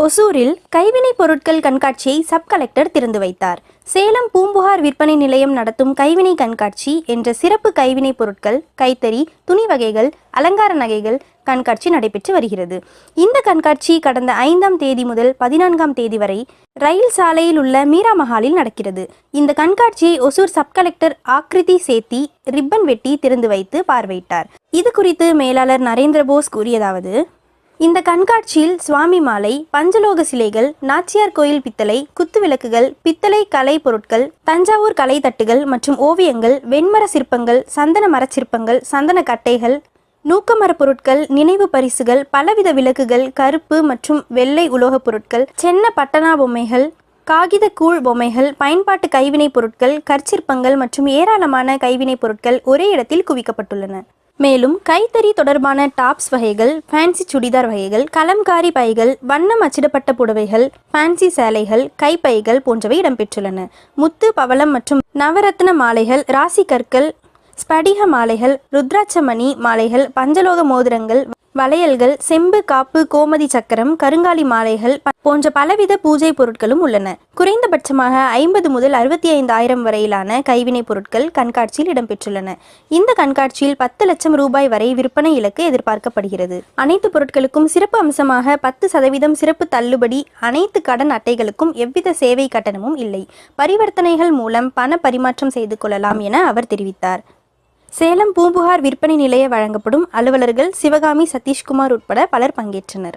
ஒசூரில் கைவினைப் பொருட்கள் கண்காட்சியை சப் கலெக்டர் திறந்து வைத்தார். சேலம் பூம்புகார் விற்பனை நிலையம் நடத்தும் கைவினை கண்காட்சி என்ற சிறப்பு கைவினைப் பொருட்கள் கைத்தறி துணி வகைகள் அலங்கார நகைகள் கண்காட்சி நடைபெற்று வருகிறது. இந்த கண்காட்சி கடந்த ஐந்தாம் தேதி முதல் பதினான்காம் தேதி வரை ரயில் சாலையில் உள்ள மீரா மஹாலில் நடக்கிறது. இந்த கண்காட்சியை ஒசூர் சப் கலெக்டர் ஆக்ரிதி சேத்தி ரிப்பன் வெட்டி திறந்து வைத்து பார்வையிட்டார். இது குறித்து மேலாளர் நரேந்திர போஸ் கூறியதாவது இந்த கண்காட்சியில் சுவாமி மாலை பஞ்சலோக சிலைகள் நாச்சியார் கோயில் பித்தளை குத்துவிளக்குகள் பித்தளை கலை பொருட்கள் தஞ்சாவூர் கலை தட்டுகள் மற்றும் ஓவியங்கள் வெண்மர சிற்பங்கள் சந்தன மரச்சிற்பங்கள் சந்தன கட்டைகள் நூக்கமரப் பொருட்கள் நினைவு பரிசுகள் பலவித விளக்குகள் கருப்பு மற்றும் வெள்ளை உலோகப் பொருட்கள் சென்ன பட்டனா பொம்மைகள் காகித கூழ் பொம்மைகள் பயன்பாட்டு கைவினைப் பொருட்கள் கற்சிற்பங்கள் மற்றும் ஏராளமான கைவினைப் பொருட்கள் ஒரே இடத்தில் குவிக்கப்பட்டுள்ளன. மேலும் கைத்தறி தொடர்பான டாப்ஸ் வகைகள் ஃபேன்சி சுடிதார் வகைகள் கலம்காரி பைகள் வண்ணம் அச்சிடப்பட்ட புடவைகள் ஃபேன்சி சேலைகள் கைப்பைகள் போன்றவை இடம்பெற்றுள்ளன. முத்து பவளம் மற்றும் நவரத்ன மாலைகள் ராசி கற்கள் ஸ்படிக மாலைகள் ருத்ராட்சமணி மாலைகள் பஞ்சலோக மோதிரங்கள் வளையல்கள் செம்பு காப்பு கோமதி சக்கரம் கருங்காலி மாலைகள் போன்ற பலவித பூஜை பொருட்களும் உள்ளன. குறைந்தபட்சமாக ஐம்பது முதல் அறுபத்தி ஐந்து ஆயிரம் வரையிலான கைவினைப் பொருட்கள் கண்காட்சியில் இடம்பெற்றுள்ளன. இந்த கண்காட்சியில் பத்து லட்சம் ரூபாய் வரை விற்பனை இலக்கு எதிர்பார்க்கப்படுகிறது. அனைத்து பொருட்களுக்கும் சிறப்பு அம்சமாக பத்து சதவீதம் சிறப்பு தள்ளுபடி அனைத்து கடன் அட்டைகளுக்கும் எவ்வித சேவை கட்டணமும் இல்லை. பரிவர்த்தனைகள் மூலம் பண பரிமாற்றம் செய்து கொள்ளலாம் என அவர் தெரிவித்தார். சேலம் பூம்புகார் விற்பனை நிலைய வழங்கப்படும் அலுவலர்கள் சிவகாமி சதீஷ்குமார் உட்பட பலர் பங்கேற்றனர்.